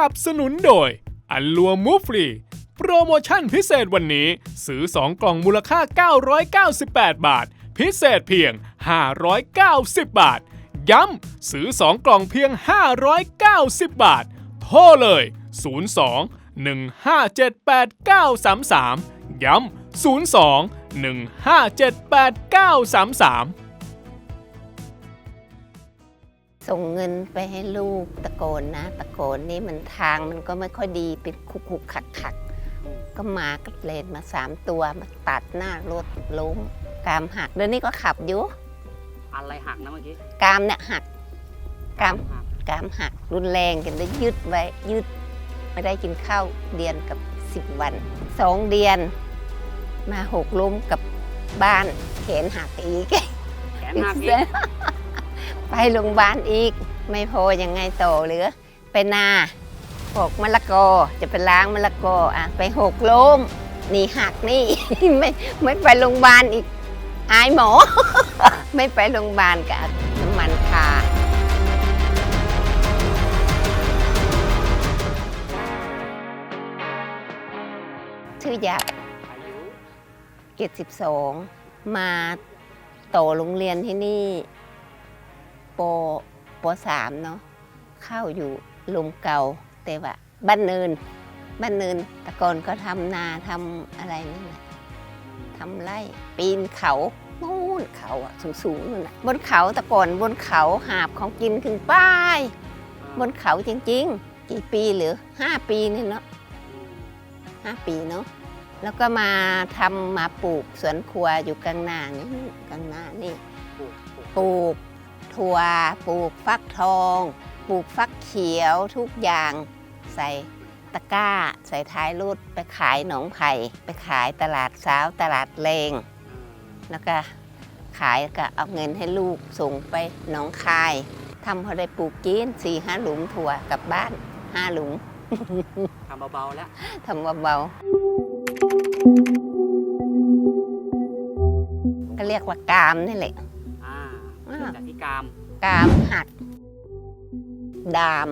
นับสนุนโดย อันลัวมูฟรีโปรโมชั่นพิเศษวันนี้ ซื้อ 2 กล่องมูลค่า 998 บาท พิเศษเพียง 590 บาท ย้ำซื้อ 2 กล่องเพียง 590 บาท โทรเลย 02 1578933 ย้ำ 02 1578933 ส่งเงินไปให้ลูกตะโกนนะตะโกนนี่มันทางมันก็ไม่ค่อยดีเป็นคุกคุกขักขักก็หมากับเลนมาสามตัวมาตัดหน้ารถล้มกรามหักเดี๋ยวนี้ก็ขับอยู่อะไรหักนะเมื่อกี้กรามเนี่ยหักกรามหักกรามหักรุนแรงกันได้ยืดไว้ยืดไม่ได้กินข้าวเดือนกับสิบวันสองเดือน มาหกล้มกับบ้านแขนหักอีกแขนหักอีก ไปโรงพยาบาลอีก ไม่พอยังไงต่อเหลือ ไปนาปอกมะละกอจะไปล้างมะละกออะไปหกล้มนี่หักนี่ ไม่ไม่ไปโรงพยาบาลอีก อายหมอ ไม่ไปโรงพยาบาลกับน้ำมันคาชื่อยาอายุเกตสิบสองมาต่อโรงเรียนที่นี่ ปปสามเนาะเข้าอยู่ลมเก่าแต่ว่าบ้านเนินบ้านเนินแตะกอนก็ทำนาทำอะไรนั่นแหละทำไร่ปีนเขาโน่นเขาอะสูงๆนั่นแหละบนเขาแตะกอนบนเขาหาบของกินขึ้นป้าย บนเขาจริงๆ กี่ปีหรือห้าปีนี่เนาะห้าปีเนาะแล้วก็มาทำมาปลูกสวนครัวอยู่กลางหน้านี่กลางหน้านี่ปลูกปลูกปลูก ถั่ว ปลูกฟักทอง ปลูกฟักเขียวทุกอย่าง ใส่ตะกร้า ใส่ท้ายรถไปขายหนองไผ่ไปขายตลาดเช้าตลาดเลงแล้วก็ขายก็เอาเงินให้ลูกส่งไปหนองคายทำพอได้ปลูกกินสี่ห้าหลุมถั่วกลับบ้านห้าหลุมทำเบาๆแล้วทำเบาๆก็เรียกว่ากามนี่แหละอ่าอ่าเกิดจากที่กรามกามหัก ดาม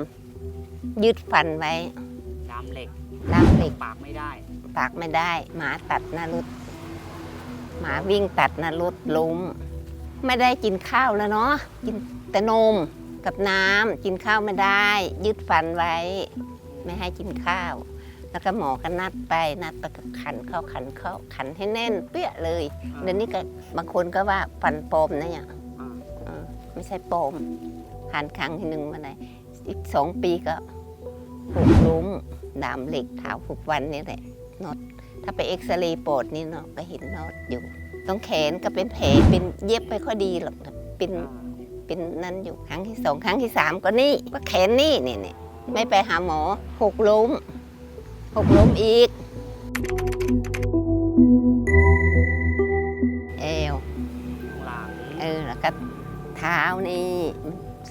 ยึดฟันไว้ดามเหล็กดามเหล็กปากไม่ได้ ปากไม่ได้ หมาตัดหน้ารถหมาวิ่งตัดหน้ารถล้มไม่ได้กินข้าวแล้วเนาะกินแต่นมกับน้ำกินข้าวไม่ได้ ยึดฟันไว้ ไม่ให้กินข้าว แล้วก็หมอก็นัดไปนัดไปก็ขันเข้าขันเข้าขันให้แน่น เปี้ยเลยเดี๋ยวนี้ก็บางคนก็ว่าฟันปลอมนะเนี่ยอ่าเออ ไม่ใช่ปลอมผ่านครั้งที่หนึ่งมาไหนอีกสองปีก็หกล้มดามเหล็กเท้าหกวันนี่แหละน็อตถ้าไปเอ็กซเรย์ปอดนี่เนาะก็เห็นน็อตอยู่ตรงแขนก็เป็นแผลเป็นเย็บไม่ค่อยดีหรอกแต่เป็นอ่าเป็นนั่นอยู่ครั้งที่สองครั้งที่สามก็นี่ก็แขนนี่นี่นี่ไม่ไปหาหมอหกล้มหกล้มอีก เท้านี่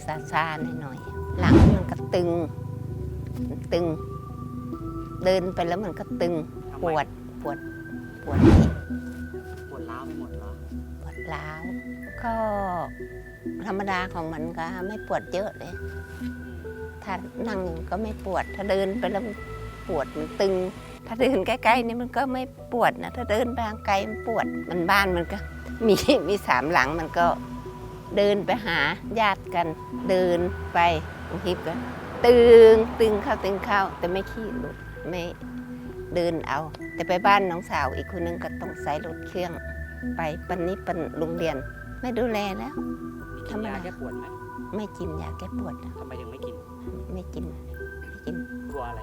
ซาซาๆหน่อยๆหลังมันก็ตึงตึง เดินไปแล้วมันก็ตึงทำปไมวดปวดปวดนี่ปวดร้าวไปหมดเหรอปวดร้าวก็ธรรมดาของมันก็ไม่ปวดเยอะเลย ถ้านั่งก็ไม่ปวด ถ้าเดินไปแล้วมันปวดมันตึง ถ้าเดินใกล้ๆนี่มันก็ไม่ปวดนะ ถ้าเดินไปทางไกลมันปวด มันบ้านมันก็มีมีสามหลังมันก็ เดินไปหาญาติกัน เดินไปบางทีก็ตึงตึงเข้าตึงเข้า แต่ไม่ขี่รถไม่เดินเอา แต่ไปบ้านน้องสาวอีกคนนึงก็ต้องใส่รถเครื่อง ไปปันนี้ปันโรงเรียน ไม่ดูแลแล้วมีธกิรนรมดายาแก้ปวดไหมไม่กินยาแก้ปวดนะทำไมถึงไม่กิน ไม่กินไม่กินกลัวอะไร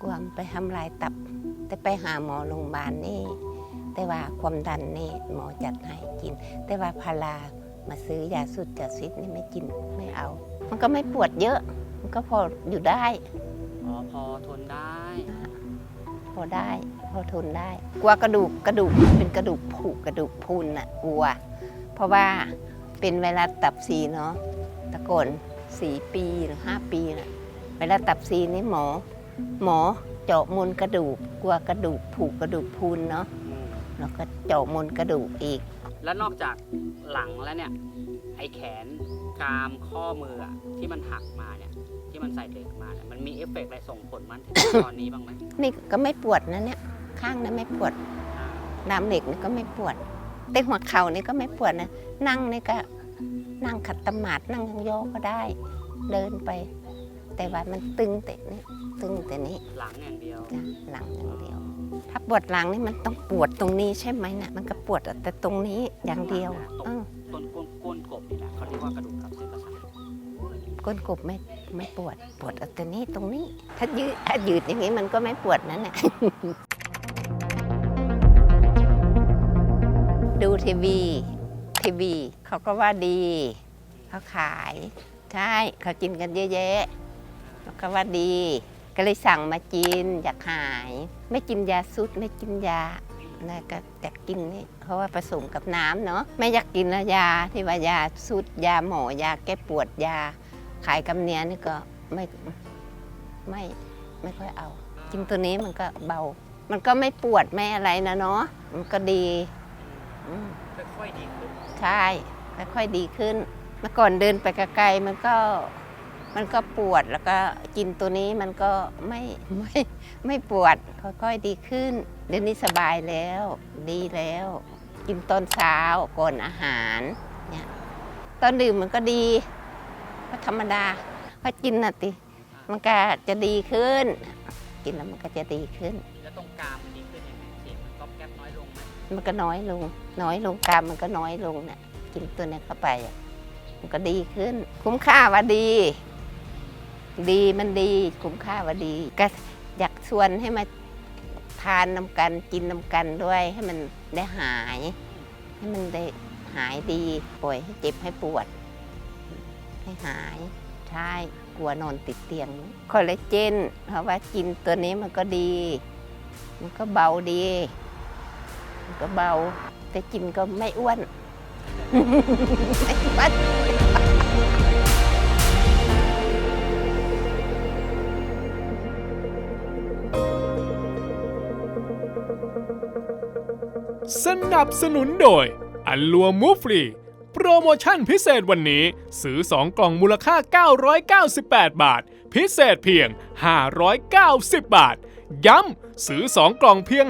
กลัวมันไปทำลายตับ แต่ไปหาหมอโรงพยาบาลนี่ แต่ว่าความดันนี่หมอจัดให้กิน แต่ว่าพารา มาซื้อยาสุดจัดซิดนี่ไม่กินไม่เอา มันก็ไม่ปวดเยอะ มันก็พออยู่ได้ อ๋อพอทนได้ พอได้ พอทนได้ กลัวกระดูกกระดูกเป็นกระดูกผุกระดูกพรุนน่ะกลัว เพราะว่าเป็นไวรัสตับซีเนาะแตะโกอนสี่ปีหรือห้าปีน่ะไวรัสตับซีนี่หมอ หมอเจาะมนกระดูก กลัวกระดูกผุกระดูกพรุนเนาะอืมแล้วก็เจาะมนกระดูกอีก แล้วนอกจากหลังแล้วเนี่ยไอ้แขนกรามข้อมืออะที่มันหักมาเนี่ยจที่มันใส่เหล็กมาเนี่ยมันมีเอฟเฟกต์อะไรส่งผลมันถึง ตอนนี้บ้างไหมนี่ก็ไม่ปวดนะเนี่ย ข้างนั้นไม่ปวดอ่าดามเหล็กนี่ก็ไม่ปวด แต่หัวเข่านี่ก็ไม่ปวดนะ นั่งนี่ก็นั่งขัดตมาดนั่งยองๆก็ได้ เดินไป แต่ว่ามันตึงแต่นี่ตึงแต่นี้หลังอย่างเดียว จ้ะหลังอย่างเดียว ถ้าปวดหลังนี่มันต้องปวดตรงนี้ใช่ไหมนะมันก็ปวดแต่ตรงนี้อย่างเดียวเออต้นก้นก้นกบนี่แหละเขาเรียกว่ากระดูกทับเส้นประสาทก้นกบไม่ไม่ปวดปวดแต่นี้ตรงนี้ ถ้ายืดถ้ายืดอย่างนี้มันก็ไม่ปวดนั่นแหละดูทีวีทีวีเขาก็ว่าดี เขาขาย ใช่ เขากินกันเยอะแยะเขาก็ว่าดี ก็เลยสั่งมากินอยากหาย ไม่กินยาซุดไม่กินยานะก็แต่กินนี่เพราะว่าผสมกับน้ำเนาะไม่อยากกินนะยาที่ว่ายาซุดยาหมอยาแก้ปวดยาขายกำเนียนี่ก็ไม่ไม่ไม่ค่อยเอา กินตัวนี้มันก็เบา มันก็ไม่ปวดไม่อะไรนะเนาะมันก็ดีอืมค่อยๆดีขึ้นใช่ค่อยๆดีขึ้น เมื่อก่อนเดินไปไกลๆมันก็ มันก็ปวดแล้วก็กินตัวนี้มันก็ไม่ไม่ไม่ปวดค่อยๆดีขึ้น เดี๋ยวนี้สบายแล้ว ดีแล้ว กินตอนเช้าก่อนอาหารเนี่ยตอนดื่มมันก็ดี ก็ธรรมดาพอกินน่ะติมันก็จะดีขึ้น กินแล้วมันก็จะดีขึ้น แล้วตรงกรามมันดีขึ้นยังไงเสียงมันก๊อบแก๊บน้อยลงไหมมันก็น้อยลง น้อยลงกรามมันก็น้อยลงเนี่ยกินตัวนี้เข้าไปอะมันก็ดีขึ้น คุ้มค่าว่าดี ดีมันดีคุ้มค่าว่าดี ก็อยากชวนให้มาทานน้ำกันกินน้ำกันด้วยให้มันได้หาย ให้มันได้หายดีป่วยให้เจ็บให้ปวด ให้หายใช่กลัวนอนติดเตียงคอลลาเจนเพราะว่ากินตัวนี้มันก็ดี มันก็เบาดี มันก็เบา แต่กินก็ไม่อ้วนไม่อ้วน สนับสนุนโดย อัลลัวมูฟรีโปรโมชั่นพิเศษวันนี้ ซื้อ 2 กล่องมูลค่า 998 บาท พิเศษเพียง 590 บาท ย้ำซื้อ 2 กล่องเพียง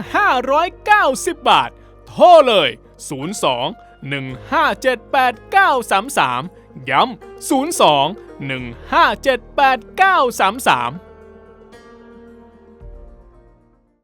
590 บาท โทรเลย 02 1578933 ย้ำ 02 1578933